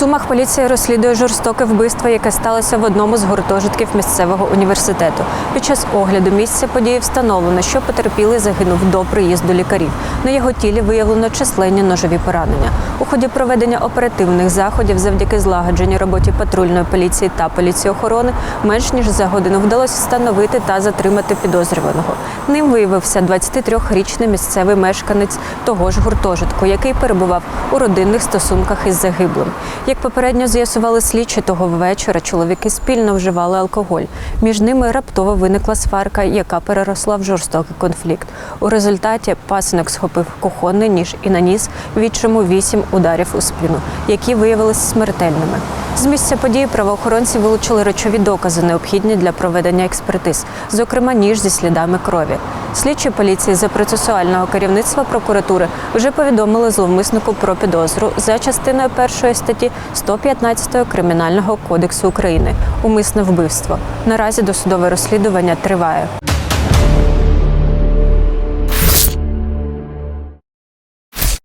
Сумах поліція розслідує жорстоке вбивство, яке сталося в одному з гуртожитків місцевого університету. Під час огляду місця події встановлено, що потерпілий загинув до приїзду лікарів. На його тілі виявлено численні ножові поранення. У ході проведення оперативних заходів завдяки злагодженій роботі патрульної поліції та поліції охорони менш ніж за годину вдалося встановити та затримати підозрюваного. Ним виявився 23-річний місцевий мешканець того ж гуртожитку, який перебував у родинних стосунках із загиблим. Як попередньо з'ясували слідчі того вечора, чоловіки спільно вживали алкоголь. Між ними раптово виникла сварка, яка переросла в жорстокий конфлікт. У результаті пасинок схопив кухонний ніж і наніс відчому вісім ударів у спину, які виявилися смертельними. З місця події правоохоронці вилучили речові докази, необхідні для проведення експертиз, зокрема ніж зі слідами крові. Слідчі поліції за процесуального керівництва прокуратури вже повідомили зловмиснику про підозру за частиною першої статті 115 Кримінального кодексу України умисне вбивство. Наразі досудове розслідування триває.